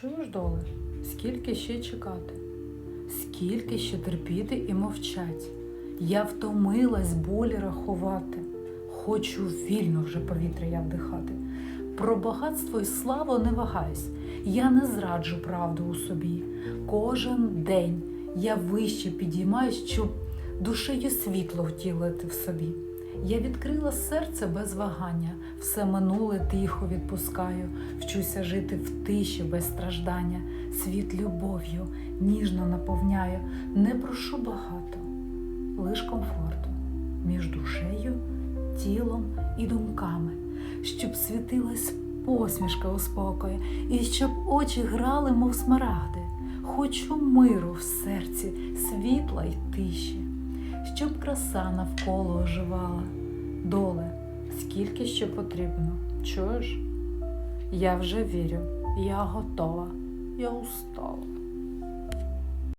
Чуєш, доле, скільки ще чекати? Скільки ще терпіти і мовчать? Я втомилась болі рахувати. Хочу вільно вже повітря я вдихати. Про багатство і славу не вагаюсь. Я не зраджу правду у собі. Кожен день я вище підіймаюсь, щоб душею світло втілити в собі. Я відкрила серце без вагання, все минуле тихо відпускаю, вчуся жити в тиші без страждання, світ любов'ю ніжно наповняю, не прошу багато, лиш комфорту між душею, тілом і думками, щоб світилась посмішка у спокої, і щоб очі грали, мов смарагди. Хочу миру в серці, світла й тиші щоб краса навколо оживала. Доле, скільки ще потрібно, чуєш? Я вже вірю, я готова, я устала.